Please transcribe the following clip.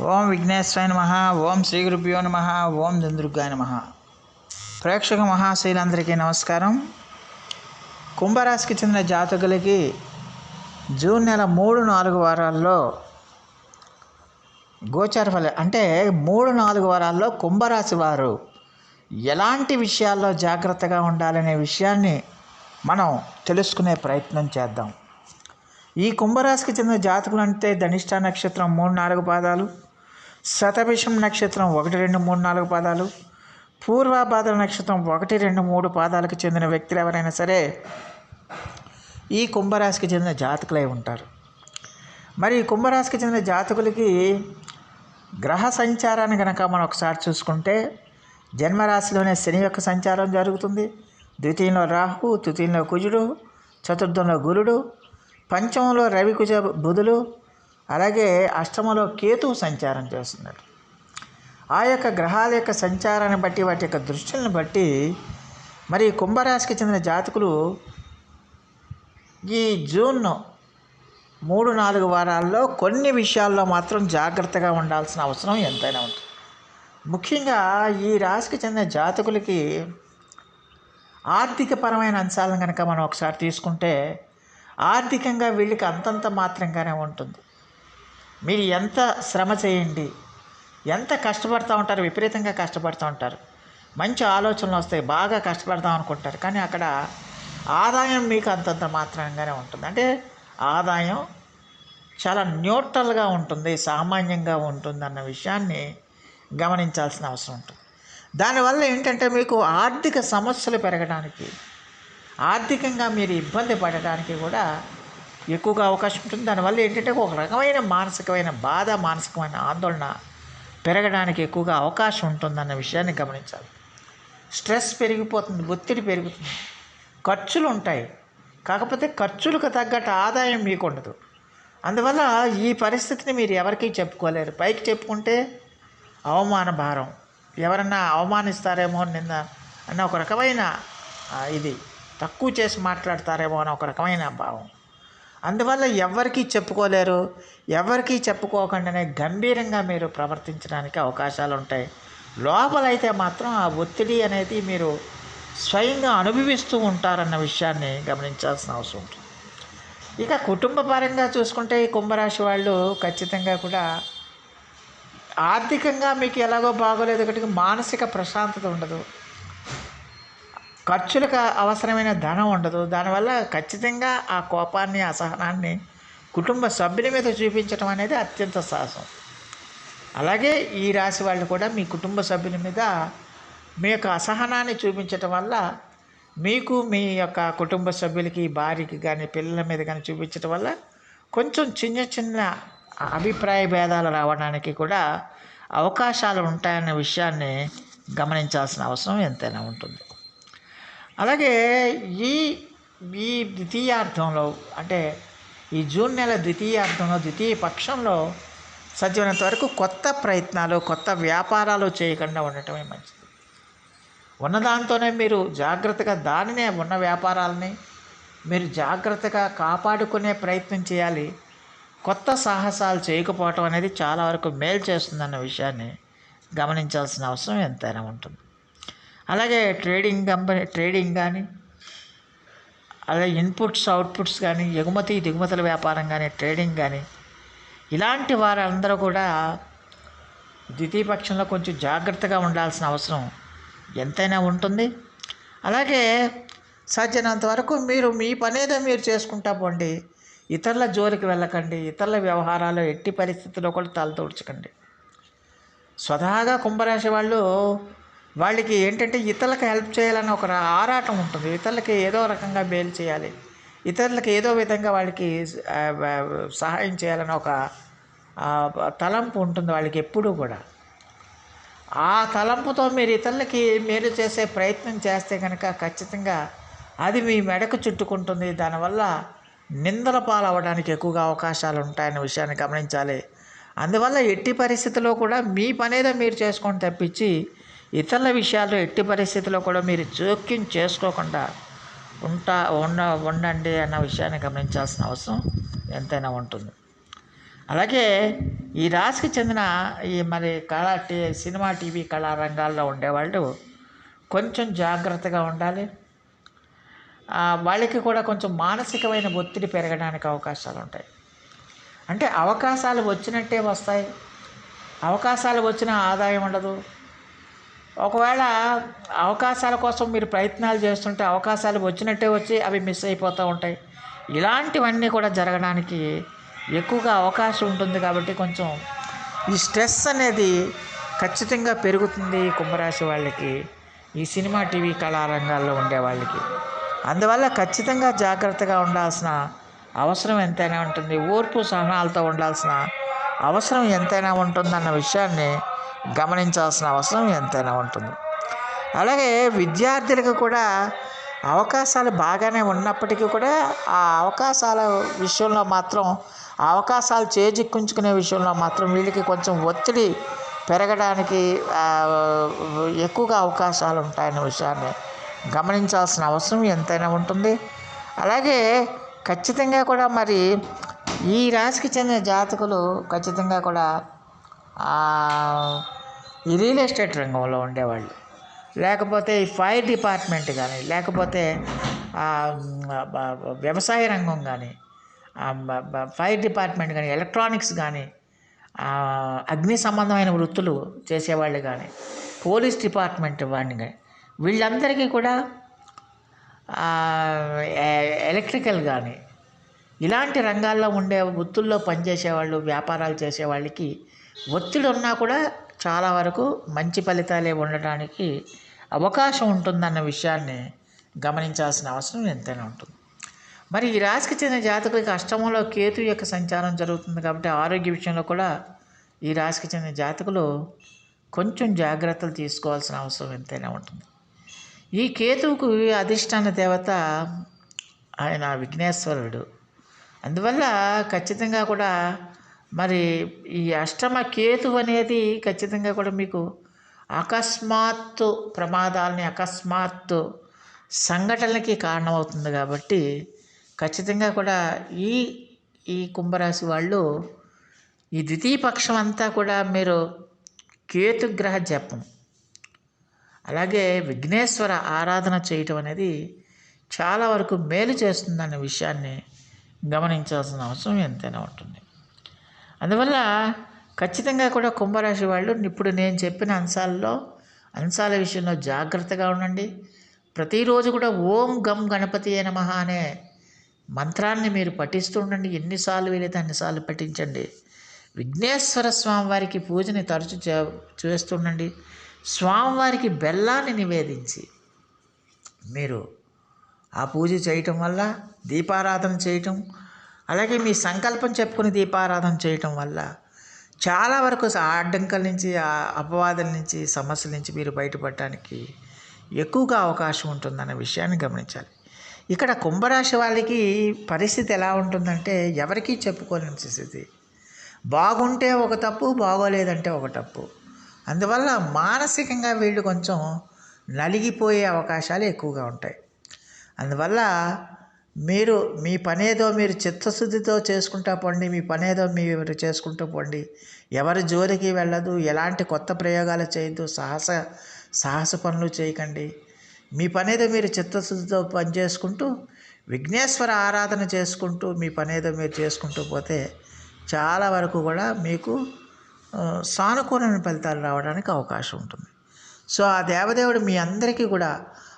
ఓం విఘ్నేశ్వరాయ నమ ఓం శ్రీ గురుభ్యో నమ ఓం దందుర్గాయ నమ. ప్రేక్షక మహాశైలందరికీ నమస్కారం. కుంభరాశికి చెందిన జాతకులకి జూన్ నెల మూడు నాలుగు వారాల్లో గోచార ఫల అంటే మూడు నాలుగు వారాల్లో కుంభరాశి వారు ఎలాంటి విషయాల్లో జాగ్రత్తగా ఉండాలనే విషయాన్ని మనం తెలుసుకునే ప్రయత్నం చేద్దాం. ఈ కుంభరాశికి చెందిన జాతకులు అంటే ధనిష్ట నక్షత్రం మూడు నాలుగు పాదాలు శతభిషం నక్షత్రం ఒకటి రెండు మూడు నాలుగు పాదాలు. పూర్వాభాద్ర నక్షత్రం ఒకటి రెండు మూడు పాదాలకు చెందిన వ్యక్తులు ఎవరైనా సరే ఈ కుంభరాశికి చెందిన జాతకులై ఉంటారు. మరి ఈ కుంభరాశికి చెందిన జాతకులకి గ్రహ సంచారాన్ని కనుక మనం ఒకసారి చూసుకుంటే జన్మరాశిలోనే శని యొక్క సంచారం జరుగుతుంది. ద్వితీయంలో రాహు తృతీయంలో కుజుడు చతుర్థంలో గురుడు పంచమంలో రవి కుజ బుధులు అలాగే అష్టమలో కేతువు సంచారం చేస్తున్నాడు. ఆ యొక్క గ్రహాల యొక్క సంచారాన్ని బట్టి వాటి యొక్క దృష్టిని బట్టి మరి కుంభరాశికి చెందిన జాతకులు ఈ జూన్ మూడు నాలుగు వారాల్లో కొన్ని విషయాల్లో మాత్రం జాగ్రత్తగా ఉండాల్సిన అవసరం ఎంతైనా ఉంటుంది. ముఖ్యంగా ఈ రాశికి చెందిన జాతకులకి ఆర్థికపరమైన అంశాలను కనుక మనం ఒకసారి తీసుకుంటే ఆర్థికంగా వీళ్ళకి అంతంత మాత్రంగానే ఉంటుంది. మీరు ఎంత శ్రమ చేయండి ఎంత కష్టపడుతూ ఉంటారు విపరీతంగా కష్టపడుతూ ఉంటారు. మంచి ఆలోచనలు వస్తాయి బాగా కష్టపడదాం అనుకుంటారు. కానీ అక్కడ ఆదాయం మీకు అంతంత మాత్రంగానే ఉంటుంది. అంటే ఆదాయం చాలా న్యూట్రల్గా ఉంటుంది సామాన్యంగా ఉంటుంది అన్న విషయాన్ని గమనించాల్సిన అవసరం ఉంటుంది. దానివల్ల ఏంటంటే మీకు ఆర్థిక సమస్యలు పెరగడానికి ఆర్థికంగా మీరు ఇబ్బంది పడడానికి కూడా ఎక్కువగా అవకాశం ఉంటుంది. దానివల్ల ఏంటంటే ఒక రకమైన మానసికమైన బాధ మానసికమైన ఆందోళన పెరగడానికి ఎక్కువగా అవకాశం ఉంటుందన్న విషయాన్ని గమనించాలి. స్ట్రెస్ పెరిగిపోతుంది ఒత్తిడి పెరుగుతుంది. ఖర్చులు ఉంటాయి. కాకపోతే ఖర్చులకు తగ్గట్టు ఆదాయం మీకు ఉండదు. అందువల్ల ఈ పరిస్థితిని మీరు ఎవరికీ చెప్పుకోలేరు. పైకి చెప్పుకుంటే అవమాన భారం. ఎవరన్నా అవమానిస్తారేమో నిన్న అన్న ఒక రకమైన ఇది తక్కువ చేసి మాట్లాడతారేమో అని ఒక రకమైన భావం. అందువల్ల ఎవరికీ చెప్పుకోలేరు. ఎవరికీ చెప్పుకోకుండానే గంభీరంగా మీరు ప్రవర్తించడానికి అవకాశాలు ఉంటాయి లోపలైతే మాత్రం ఆ ఒత్తిడి అనేది మీరు స్వయంగా అనుభవిస్తూ ఉంటారన్న విషయాన్ని గమనించాల్సిన అవసరం ఉంటుంది. ఇక కుటుంబ పరంగా చూసుకుంటే ఈ కుంభరాశి వాళ్ళు ఖచ్చితంగా కూడా ఆర్థికంగా మీకు ఎలాగో బాగోలేదు ఒకటి మానసిక ప్రశాంతత ఉండదు. ఖర్చులకు అవసరమైన ధనం ఉండదు. దానివల్ల ఖచ్చితంగా ఆ కోపాన్ని అసహనాన్ని కుటుంబ సభ్యుల మీద చూపించడం అనేది అత్యంత సాహసం అలాగే ఈ రాశి వాళ్ళు కూడా మీ కుటుంబ సభ్యుల మీద మీ యొక్క అసహనాన్ని చూపించటం వల్ల మీకు మీ యొక్క కుటుంబ సభ్యులకి భార్యకి కానీ పిల్లల మీద కానీ చూపించటం వల్ల కొంచెం చిన్న చిన్న అభిప్రాయ భేదాలు రావడానికి కూడా అవకాశాలు ఉంటాయన్న విషయాన్ని గమనించాల్సిన అవసరం ఎంతైనా ఉంటుంది. అలాగే ఈ ఈ ద్వితీయార్థంలో అంటే ఈ జూన్ నెల ద్వితీయార్థంలో ద్వితీయ పక్షంలో సాధ్యమైనంత వరకు కొత్త ప్రయత్నాలు కొత్త వ్యాపారాలు చేయకుండా ఉండటమే మంచిది? ఉన్నదాంతోనే మీరు జాగ్రత్తగా దానినే ఉన్న వ్యాపారాలని మీరు జాగ్రత్తగా కాపాడుకునే ప్రయత్నం చేయాలి. కొత్త సాహసాలు చేయకపోవటం అనేది చాలా వరకు మేలు చేస్తుందన్న విషయాన్ని గమనించాల్సిన అవసరం ఎంతైనా ఉంటుంది. అలాగే ట్రేడింగ్ కంపెనీ ట్రేడింగ్ కానీ అలాగే ఇన్పుట్స్ అవుట్పుట్స్ కానీ ఎగుమతి దిగుమతుల వ్యాపారం కానీ ట్రేడింగ్ కానీ ఇలాంటి వారందరూ కూడా ద్వితీయ పక్షంలో కొంచెం జాగ్రత్తగా ఉండాల్సిన అవసరం ఎంతైనా ఉంటుంది. అలాగే సాధ్యమైనంత వరకు మీరు మీ పనేదో మీరు చేసుకుంటా పోండి. ఇతరుల జోలికి వెళ్ళకండి. ఇతరుల వ్యవహారాలు ఎట్టి పరిస్థితుల్లో కూడా తలతూడ్చకండి స్వతహాగా కుంభరాశి వాళ్ళు వాళ్ళకి ఏంటంటే ఇతరులకు హెల్ప్ చేయాలని ఒక ఆరాటం ఉంటుంది. ఇతరులకి ఏదో రకంగా మేలు చేయాలి. ఇతరులకి ఏదో విధంగా వాళ్ళకి సహాయం చేయాలని ఒక తలంపు ఉంటుంది వాళ్ళకి ఎప్పుడూ కూడా. ఆ తలంపుతో మీరు ఇతరులకి మేలు చేసే ప్రయత్నం చేస్తే కనుక ఖచ్చితంగా అది మీ మెడకు చుట్టుకుంటుంది. దానివల్ల నిందల పాలవడానికి ఎక్కువగా అవకాశాలు ఉంటాయన్న విషయాన్ని గమనించాలి. అందువల్ల ఎట్టి పరిస్థితుల్లో కూడా మీ పనేదో మీరు చేసుకొని తప్పించి ఇతరుల విషయాల్లో ఎట్టి పరిస్థితుల్లో కూడా మీరు జోక్యం చేసుకోకుండా ఉంటా ఉండ ఉండండి అన్న విషయాన్ని గమనించాల్సిన అవసరం ఎంతైనా ఉంటుంది. అలాగే ఈ రాశికి చెందిన ఈ మరి కళా టీ సినిమా టీవీ కళారంగాల్లో ఉండేవాళ్ళు కొంచెం జాగ్రత్తగా ఉండాలి. వాళ్ళకి కూడా కొంచెం మానసికమైన ఒత్తిడి పెరగడానికి అవకాశాలు ఉంటాయి. అంటే అవకాశాలు వచ్చినట్టే వస్తాయి. అవకాశాలు వచ్చిన ఆదాయం ఉండదు. ఒకవేళ అవకాశాల కోసం మీరు ప్రయత్నాలు చేస్తుంటే అవకాశాలు వచ్చినట్టే వచ్చి అవి మిస్ అయిపోతూ ఉంటాయి. ఇలాంటివన్నీ కూడా జరగడానికి ఎక్కువగా అవకాశం ఉంటుంది కాబట్టి కొంచెం ఈ స్ట్రెస్ అనేది ఖచ్చితంగా పెరుగుతుంది కుంభరాశి వాళ్ళకి ఈ సినిమా టీవీ కళారంగాల్లో ఉండే వాళ్ళకి. అందువల్ల ఖచ్చితంగా జాగ్రత్తగా ఉండాల్సిన అవసరం ఎంతైనా ఉంటుంది. ఓర్పు సహనాలతో ఉండాల్సిన అవసరం ఎంతైనా ఉంటుందన్న విషయాన్ని గమనించాల్సిన అవసరం ఎంతైనా ఉంటుంది. అలాగే విద్యార్థులకు కూడా అవకాశాలు బాగానే ఉన్నప్పటికీ కూడా ఆ అవకాశాల విషయంలో మాత్రం అవకాశాలు చేజిక్కుంచుకునే విషయంలో మాత్రం వీళ్ళకి కొంచెం ఒత్తిడి పెరగడానికి ఎక్కువగా అవకాశాలు ఉంటాయనే విషయాన్ని గమనించాల్సిన అవసరం ఎంతైనా ఉంటుంది. అలాగే ఖచ్చితంగా కూడా మరి ఈ రాశికి చెందిన జాతకులు ఖచ్చితంగా కూడా ఈ రియల్ ఎస్టేట్ రంగంలో ఉండేవాళ్ళు. లేకపోతే ఈ ఫైర్ డిపార్ట్మెంట్ కానీ లేకపోతే వ్యవసాయ రంగం కానీ ఫైర్ డిపార్ట్మెంట్ కానీ ఎలక్ట్రానిక్స్ కానీ అగ్ని సంబంధమైన వృత్తులు చేసేవాళ్ళు కానీ పోలీస్ డిపార్ట్మెంట్ వాడిని కానీ వీళ్ళందరికీ కూడా ఎలక్ట్రికల్ కానీ ఇలాంటి రంగాల్లో ఉండే వృత్తుల్లో పనిచేసేవాళ్ళు వ్యాపారాలు చేసేవాళ్ళకి ఒత్తిడి ఉన్నా కూడా చాలా వరకు మంచి ఫలితాలే ఉండటానికి అవకాశం ఉంటుందన్న విషయాన్ని గమనించాల్సిన అవసరం ఎంతైనా ఉంటుంది. మరి ఈ రాశికి చెందిన జాతకులకి అష్టమంలో కేతు యొక్క సంచారం జరుగుతుంది కాబట్టి ఆరోగ్య విషయంలో కూడా ఈ రాశికి చెందిన జాతకులు కొంచెం జాగ్రత్తలు తీసుకోవాల్సిన అవసరం ఎంతైనా ఉంటుంది. ఈ కేతువుకు అధిష్టాన దేవత ఆయన విఘ్నేశ్వరుడు. అందువల్ల ఖచ్చితంగా కూడా మరి ఈ అష్టమ కేతు అనేది ఖచ్చితంగా కూడా మీకు అకస్మాత్తు ప్రమాదాలని అకస్మాత్తు సంఘటనలకి కారణమవుతుంది కాబట్టి ఖచ్చితంగా కూడా ఈ ఈ కుంభరాశి వాళ్ళు ఈ ద్వితీయ పక్షం అంతా కూడా మీరు కేతుగ్రహ జపం అలాగే విఘ్నేశ్వర ఆరాధన చేయటం అనేది చాలా వరకు మేలు చేస్తుందన్న విషయాన్ని గమనించాల్సిన అవసరం ఎంతైనా ఉంటుంది. అందువల్ల ఖచ్చితంగా కూడా కుంభరాశి వాళ్ళు ఇప్పుడు నేను చెప్పిన అంశాల్లో అంశాల విషయంలో జాగ్రత్తగా ఉండండి. ప్రతిరోజు కూడా ఓం గం గణపతి నమః అనే మంత్రాన్ని మీరు పఠిస్తూ ఉండండి. ఎన్నిసార్లు వీలైతే అన్నిసార్లు పఠించండి. విఘ్నేశ్వర స్వామివారికి పూజని తరచు చే చేస్తుండండి స్వామివారికి బెల్లాన్ని నివేదించి మీరు ఆ పూజ చేయటం వల్ల దీపారాధన చేయటం అలాగే మీ సంకల్పం చెప్పుకుని దీపారాధన చేయటం వల్ల చాలా వరకు అడ్డంకల నుంచి అపవాదుల నుంచి సమస్యల నుంచి మీరు బయటపడటానికి ఎక్కువగా అవకాశం ఉంటుందన్న విషయాన్ని గమనించాలి. ఇక్కడ కుంభరాశి వాళ్ళకి పరిస్థితి ఎలా ఉంటుందంటే ఎవరికీ చెప్పుకోలేని స్థితి బాగుంటే ఒక తప్పు బాగోలేదంటే ఒక తప్పు. అందువల్ల మానసికంగా వీళ్ళు కొంచెం నలిగిపోయే అవకాశాలు ఎక్కువగా ఉంటాయి. అందువల్ల మీరు మీ పనేదో మీరు చిత్తశుద్ధితో చేసుకుంటా పోండి మీ పనేదో మీరు చేసుకుంటూ పోండి. ఎవరి జోలికి వెళ్ళదు ఎలాంటి కొత్త ప్రయోగాలు చేయొద్దు సాహస సాహస పనులు చేయకండి. మీ పనేదో మీరు చిత్తశుద్ధితో పని చేసుకుంటూ విఘ్నేశ్వర ఆరాధన చేసుకుంటూ మీ పనేదో మీరు చేసుకుంటూ పోతే చాలా వరకు కూడా మీకు సానుకూలమైన ఫలితాలు రావడానికి అవకాశం ఉంటుంది. సో ఆ దేవదేవుడు మీ అందరికీ కూడా